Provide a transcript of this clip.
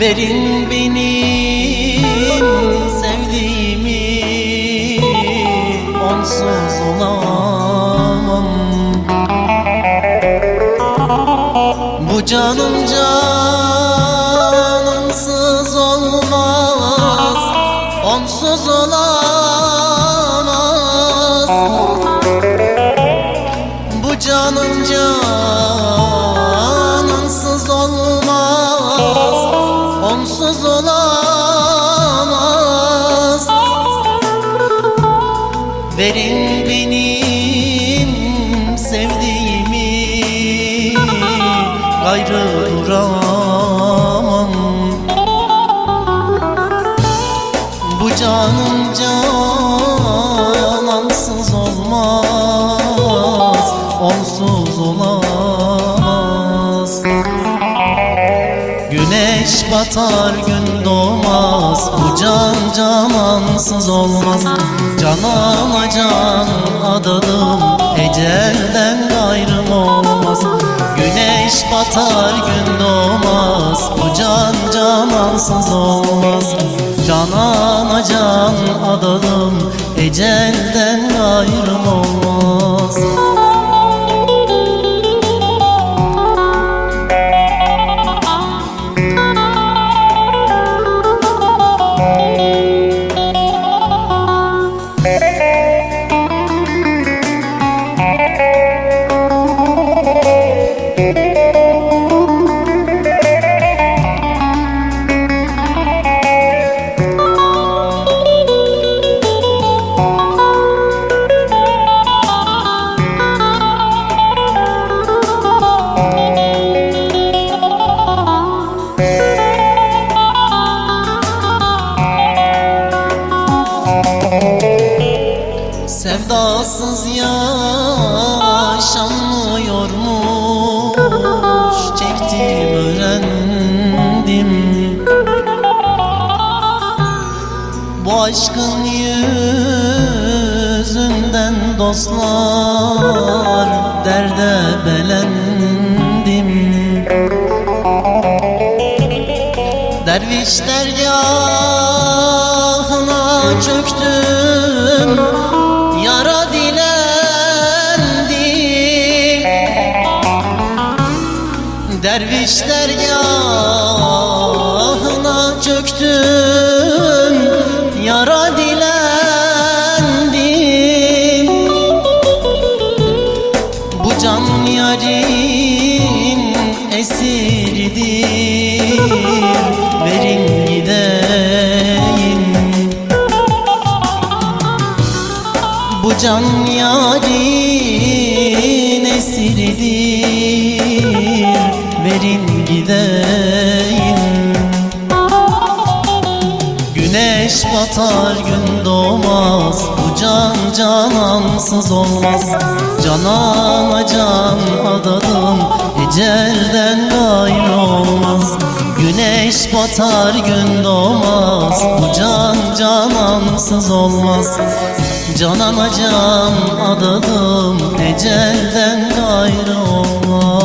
Verin benim sevdiğimi. Onsuz olamam. Bu canım canımsız olmaz. Onsuz olamaz Verin benim sevdiğimi. Gayrı duramam. Bu canım canansız olmaz Onsuz olamaz. Güneş batar gün doğmaz Bu can canansız olmaz. Canana can adadım. Ecelden gayrım olmaz. Güneş batar gün doğmaz. Bu can canansız olmaz. Canana can adadım. Ecelden gayrım olmaz Sevdasız yaşanmıyormuş. Çektim öğrendim. Bu aşkın yüzünden dostlar Derde belendim. Derviş dergahına çöktüm Derviş dergahına çöktüm Yara dilendim. Bu can yarin esiridir Verin gideyim. Bu can yarin esiridir Güneş batar gün doğmaz. Bu can canansız olmaz. Canana can adadım Ecelden gayrı olmaz. Güneş batar gün doğmaz. Bu can canansız olmaz. Canana can adadım Ecelden gayrı olmaz